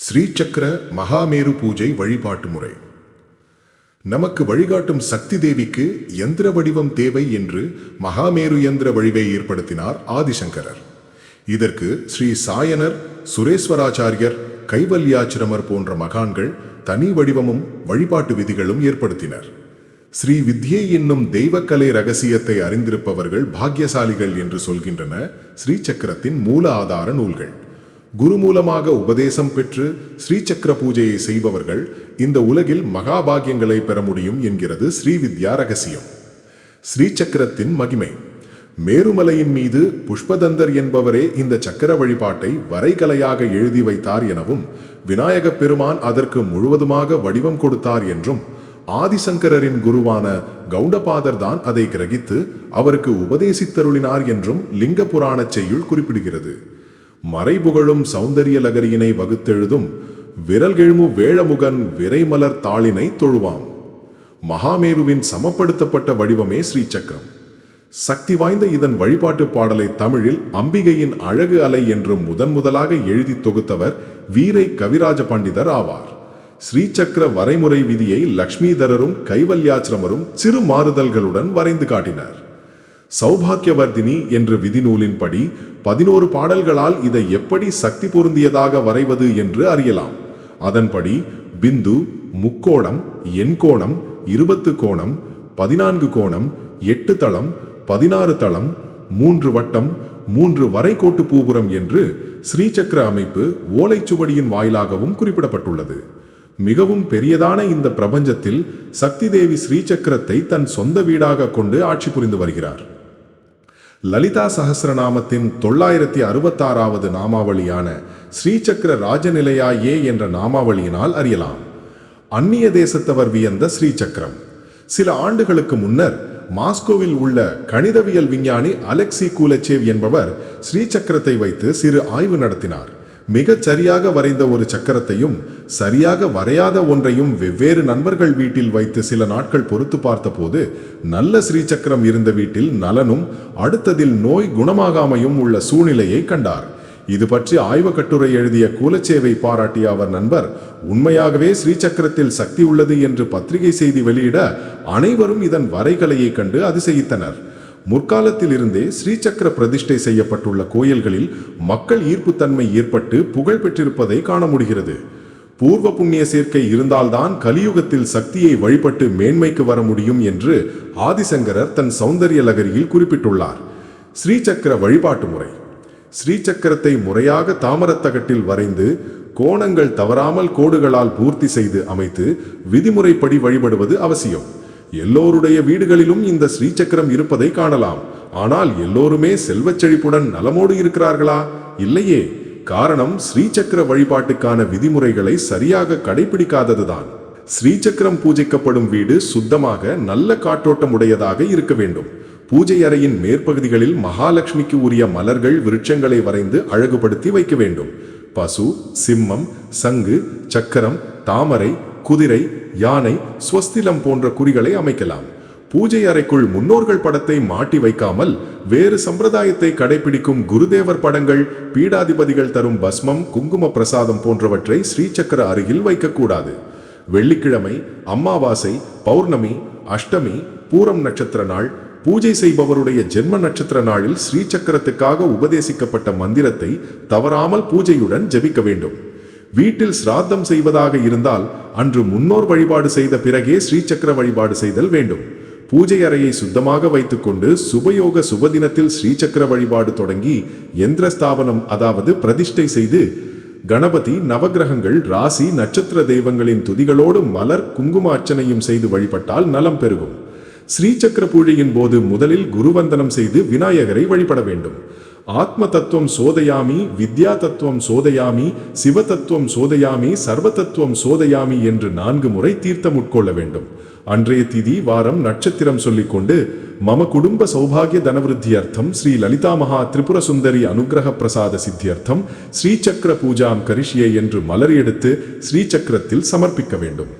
ஸ்ரீசக்கர மகாமேரு பூஜை வழிபாட்டு முறை. நமக்கு வழிகாட்டும் சக்தி தேவிக்கு எந்திர வடிவம் தேவை என்று மகாமேரு எந்திர வழிவை ஏற்படுத்தினார் ஆதிசங்கரர். இதற்கு ஸ்ரீ சாயனர் சுரேஸ்வராச்சாரியர் கைவல்யாச்சிரமர் போன்ற மகான்கள் தனி வடிவமும் வழிபாட்டு விதிகளும் ஏற்படுத்தினர். ஸ்ரீ வித்யை என்னும் தெய்வக்கலை ரகசியத்தை அறிந்திருப்பவர்கள் பாக்கியசாலிகள் என்று சொல்கின்றன ஸ்ரீசக்கரத்தின் மூல ஆதார நூல்கள். குரு மூலமாக உபதேசம் பெற்று ஸ்ரீசக்கர பூஜையை செய்பவர்கள் இந்த உலகில் மகாபாகியங்களை பெற முடியும் என்கிறது ஸ்ரீவித்யா ரகசியம். ஸ்ரீசக்கரத்தின் மகிமை. மேருமலையின் மீது புஷ்பதந்தர் என்பவரே இந்த சக்கர வழிபாட்டை வரைகலையாக எழுதி வைத்தார் எனவும் விநாயகப் பெருமான் அதற்கு முழுவதுமாக வடிவம் கொடுத்தார் என்றும் ஆதிசங்கரரின் குருவான கவுண்டபாதர் தான் அதை கிரகித்து அவருக்கு உபதேசித்தருளினார் என்றும் லிங்க புராணச் செய்யுள் குறிப்பிடுகிறது. மறைபுகழும் சௌந்தரிய லகரியினை வகுத்தெழுதும் விரல்கெழுமு வேழமுகன் விரைமலர் தாளினை தொழுவாம். மகாமேருவின் சமப்படுத்தப்பட்ட வடிவமே ஸ்ரீசக்கரம். சக்தி வாய்ந்த இதன் வழிபாட்டு பாடலை தமிழில் அம்பிகையின் அழகு அலை என்று முதன் முதலாக எழுதி தொகுத்தவர் வீரை கவிராஜ பண்டிதர் ஆவார். ஸ்ரீசக்கர வரைமுறை விதியை லக்ஷ்மிதரரும் கைவல்யாச்சிரமரும் சிறு மாறுதல்களுடன் வரைந்து காட்டினர். சௌபாக்கியவர்தினி என்ற விதிநூலின்படி பதினோரு பாடல்களால் இதை எப்படி சக்தி பொருந்தியதாக வரைவது என்று அறியலாம். அதன்படி பிந்து முக்கோணம் எண்கோணம் இருபத்து கோணம் பதினான்கு கோணம் எட்டு தளம் பதினாறு தளம் மூன்று வட்டம் மூன்று வரைகோட்டு பூபுரம் என்று ஸ்ரீசக்கர அமைப்பு ஓலைச்சுவடியின் வாயிலாகவும் குறிப்பிடப்பட்டுள்ளது. மிகவும் பெரியதான இந்த பிரபஞ்சத்தில் சக்தி தேவி ஸ்ரீசக்கரத்தை தன் சொந்த வீடாக கொண்டு ஆட்சி புரிந்து வருகிறார். லலிதா சகசிரநாமத்தின் தொள்ளாயிரத்தி அறுபத்தாறாவது நாமாவளியான ஸ்ரீசக்கர ராஜநிலையா ஏ என்ற நாமாவளியினால் அறியலாம். அந்நிய தேசத்தவர் வியந்த ஸ்ரீசக்கரம். சில ஆண்டுகளுக்கு முன்னர் மாஸ்கோவில் உள்ள கணிதவியல் விஞ்ஞானி அலெக்சி கூலச்சேவ் என்பவர் ஸ்ரீசக்கரத்தை வைத்து சிறு ஆய்வு நடத்தினார். மிகச் சரியாக வரைந்த ஒரு சக்கரத்தையும் சரியாக வரையாத ஒன்றையும் வெவ்வேறு நண்பர்கள் வீட்டில் வைத்து சில நாட்கள் பொறுத்து பார்த்தபோது நல்ல ஸ்ரீசக்கரம் இருந்த வீட்டில் நலனும் அடுத்ததில் நோய் குணமாகாமையும் உள்ள சூழ்நிலையை கண்டார். இது பற்றி ஆய்வு கட்டுரை எழுதிய கூலச்சேவை பாராட்டிய அவர் நண்பர் உண்மையாகவே ஸ்ரீசக்கரத்தில் சக்தி உள்ளது என்று பத்திரிகை செய்தி வெளியிட அனைவரும் இதன் வரைகலையை கண்டு அதிசயித்தனர். முற்காலத்தில் இருந்தே ஸ்ரீசக்கர பிரதிஷ்டை செய்யப்பட்டுள்ள கோயில்களில் மக்கள் ஈர்ப்புத்தன்மை ஏற்பட்டு புகழ் பெற்றிருப்பதை காண முடிகிறது. பூர்வ புண்ணிய சேர்க்கை இருந்தால்தான் கலியுகத்தில் சக்தியை வழிபட்டு மேன்மைக்கு வர முடியும் என்று ஆதிசங்கரர் தன் சௌந்தரிய லகரியில் குறிப்பிட்டுள்ளார். ஸ்ரீசக்கர வழிபாட்டு முறை. ஸ்ரீசக்கரத்தை முறையாக தாமரத்தகட்டில் வரைந்து கோணங்கள் தவறாமல் கோடுகளால் பூர்த்தி செய்து அமைத்து விதிமுறைப்படி வழிபடுவது அவசியம். எல்லோருடைய வீடுகளிலும் இந்த ஸ்ரீசக்கரம் இருப்பதை காணலாம். ஆனால் எல்லோருமே செல்வச் செழிப்புடன் நலமோடு இருக்கிறார்களா? இல்லையே. காரணம் ஸ்ரீசக்கர வழிபாட்டுக்கான விதிமுறைகளை சரியாக கடைபிடிக்காததுதான் ஸ்ரீசக்கரம் பூஜைக்கப்படும் வீடு சுத்தமாக நல்ல காற்றோட்டம் உடையதாக இருக்க வேண்டும். பூஜை அறையின் மேற்பகுதிகளில் மகாலட்சுமிக்கு உரிய மலர்கள் விருட்சங்களை வரைந்து அழகுபடுத்தி வைக்க வேண்டும். பசு சிம்மம் சங்கு சக்கரம் தாமரை குதிரை யானை ஸ்வஸ்திலம் போன்ற குறிகளை அமைக்கலாம். பூஜை அறைக்குள் முன்னோர்கள் படத்தை மாட்டி வைக்காமல் வேறு சம்பிரதாயத்தை கடைபிடிக்கும் குருதேவர் படங்கள் பீடாதிபதிகள் தரும் பஸ்மம் குங்கும பிரசாதம் போன்றவற்றை ஸ்ரீசக்கர அருகில் வைக்கக்கூடாது. வெள்ளிக்கிழமை அம்மாவாசை பௌர்ணமி அஷ்டமி பூரம் நட்சத்திர நாள் பூஜை செய்பவருடைய ஜென்ம நட்சத்திர நாளில் ஸ்ரீசக்கரத்துக்காக உபதேசிக்கப்பட்ட மந்திரத்தை தவறாமல் பூஜையுடன் ஜபிக்க வேண்டும். வீட்டில் சிராத்தம் செய்வதாக இருந்தால் அன்று முன்னோர் வழிபாடு செய்த பிறகே ஸ்ரீசக்கர வழிபாடு செய்தல் வேண்டும். பூஜை அறையை சுத்தமாக வைத்துக்கொண்டு சுபயோக சுபதினத்தில் ஸ்ரீசக்கர வழிபாடு தொடங்கி எந்திர ஸ்தாபனம் அதாவது பிரதிஷ்டை செய்து கணபதி நவகிரகங்கள் ராசி நட்சத்திர தெய்வங்களின் துதிகளோடு மலர் குங்கும அர்ச்சனையும் செய்து வழிபட்டால் நலம் பெருகும். ஸ்ரீசக்கர பூஜையின் போது முதலில் குருவந்தனம் செய்து விநாயகரை வழிபட வேண்டும். ஆத்ம தத்துவம் சோதயாமி வித்யா தத்துவம் சோதயாமி சிவ தத்துவம் சோதயாமி சர்வ தத்துவம் சோதையாமி என்று நான்கு முறை தீர்த்தம் உட்கொள்ள வேண்டும். அன்றைய திதி வாரம் நட்சத்திரம் சொல்லிக்கொண்டு மம குடும்ப சௌபாகிய தனவிருத்தியர்த்தம் ஸ்ரீ லலிதா மகா திரிபுர சுந்தரி அனுகிரக பிரசாத சித்தியர்த்தம் ஸ்ரீசக்கர பூஜாம் கரிஷியே என்று மலர் எடுத்து ஸ்ரீசக்கரத்தில் சமர்ப்பிக்க வேண்டும்.